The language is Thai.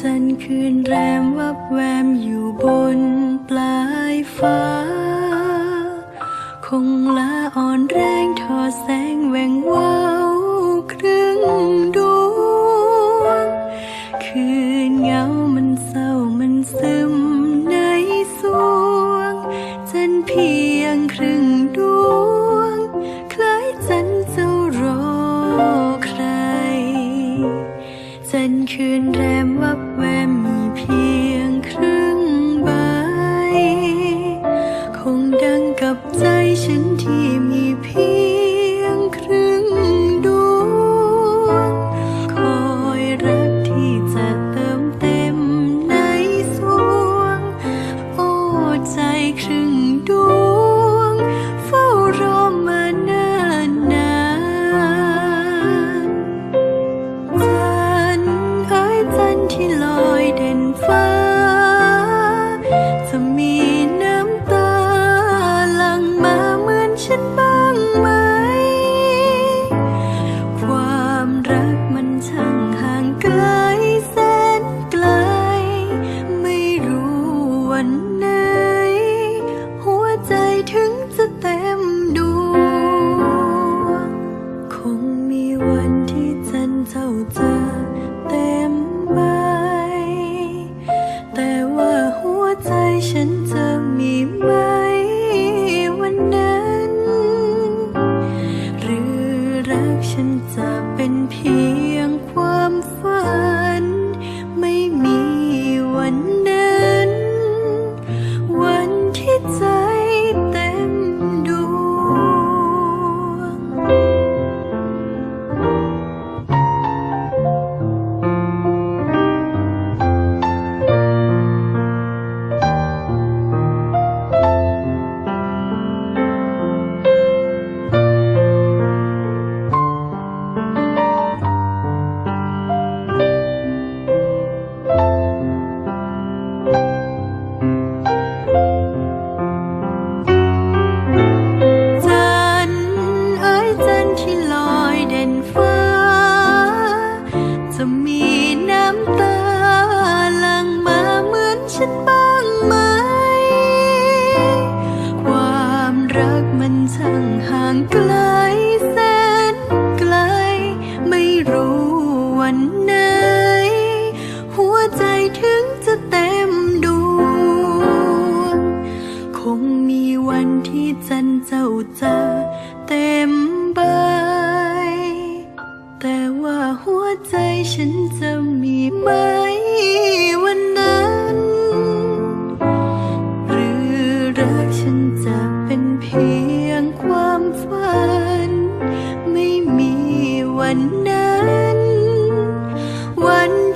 จันทร์คืนแรมวับแวมอยู่บนปลายฟ้า คงละอ่อนแรงทอแสงแหวงวาวครึ่งดวง คืนเงามันเศร้ามันซึ้ง แรมวับแวมมีเพียงครึ่งใบ คงดังกับใจฉันที่มี ฟ้า จะมีน้ำตาหลั่งมาเหมือนฉันบางไหความรักมันช่างห่างไกลแสนไกล ไม่รู้วันไหน หัวใจถึงจะ ไหมวันนั้น หรือรักฉันจะเป็นผี รู้วันไหน หัวใจถึงจะเต็มดวง คงมีวันที่จันเจ้าจะเต็มใบ แต่ว่าหัวใจฉันจะมีไหมวันนั้น หรือรักฉันจะเป็นเพียงความฝัน ไม่มีวันนั้น 问。